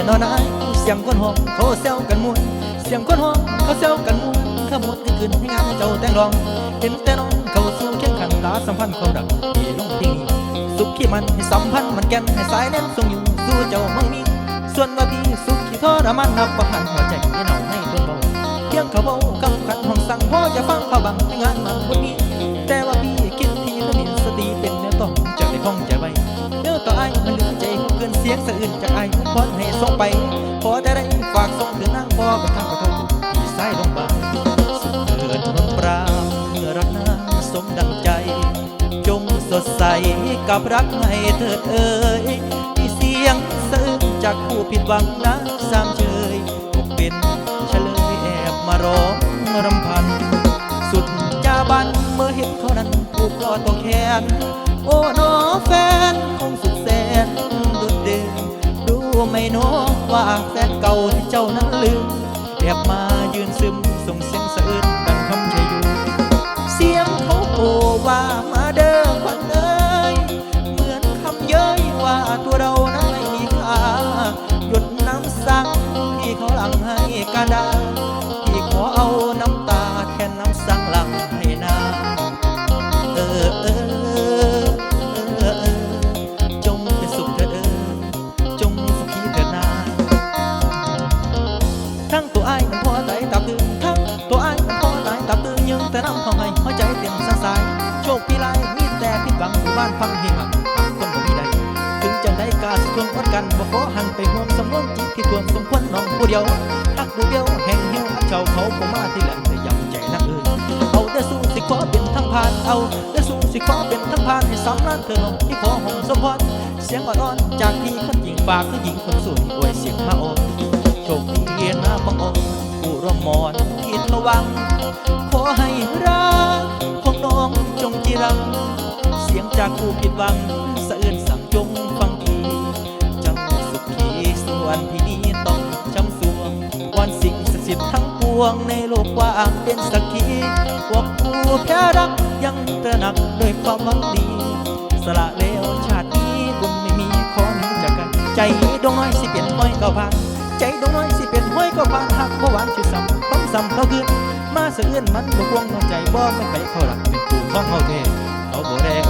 คนห้องเขาเซลกันมวนเสียงคนห้องเขาเซลกันมวนขมวดให้ขึ้นให้งานเจ้าแต่งรอง เห็นแต่น้องเขาสู่เคียงขันตาสัมพันธ์ความรักที่ลงที่นี่สุขที่มันให้สัมพันธ์มันแก่นให้สายแน่นทรงอยู่สู่เจ้ามั่งมีส่วนว่าพี่สุขที่ทรมานนับประหันหัวใจให้เน่าให้เบิ่งเบาเพียงเขาเบาคำขันห้องสั่งพ่อจะฟังเขาบัง สียงสะอื่นจากไอ้ายพรให้ส่งไปขอจะได้ฝากส่งถึงนางพ่อประทับขอโทษพี่สายลงบาสุดเกิดนนปรามเมื่อรักนางสมดังใจ จงสดใสกับรักให้เถิดเอ่ยที่เสียงสะอื้นจากผู้ผิดหวังนักสามเชยตกเป็นเฉลยแอบมาร้องรำพัน สุดจาบันเมื่อเห็นเขานั้นผูกคอตัวแขนโอ้น้อแฟน ไหม่น้อว่าแฟนเก่าที่เจ้านั้นลืมแอบมายืนซึมส่งเสียงสะอื้นดังคำชะยูเสียงเขาโอว่ามาเด้อควันเอ้ยเหมือนคำเย้ยว่าตัวเรานั้นไม่มีค่าหยดน้ำสังที่เขาหลังให้กระดา ห้หัวใจเต็มสะสาย โชคปีไรมีแต่ผิดหวังอยู่บ้านพังเฮหักหักคนบ่มีใดถึงจังได้กาสิทวงอดกันบ่ขอหันไปห่วงสำนวนจิตที่ท่วมสมควรน้องผู้เดียวหักดูเดียวแห่งเหี่ยวหักเจ้าเขาผมมาที่หลังแต่ยังใจนักอื่นเอาเด้อสู้สิขอเป็นทั้งผ่านเอาเด้อสู้สิขอเป็นทั้งผ่านให้สำนันเธอที่ขอหองสมพรเสียงอ่อนๆจากพี่คนหญิงฝากคือหญิงคนสวยอวยเสียงมาโอมโชคดีนะบังเอิญผู้ร่วมมอนที่ทวังขอให้รักากผู้ผิดหวังสะเอื้นสั่งจงฟังดีเจ้าสุขีส่วนพี่นี้ต้องช้ำสวงวันสิ่งศักดิ์สิทธิ์ทั้งปวงในโลกว่างเป็นสักขีพวกผู้แพ้รักยังตระหนักด้วยความหวังดีสละแล้วชาตินี้บุญไม่มีขอมีจากกัน ใจดวงน้อยสิเปลี่ยนห้อยก่าพังใจดวงน้อยสิเปลี่ยนห้อยก่าพังหักบ่หวานชื่อซ้ำต้องซ้ำเขาคืนมาเสื่อนมันบกวงน้องใจบ่ไม่ไปเขาหลักเป็นผู้ของเฮาเทเขาบ่แลห้อยทาง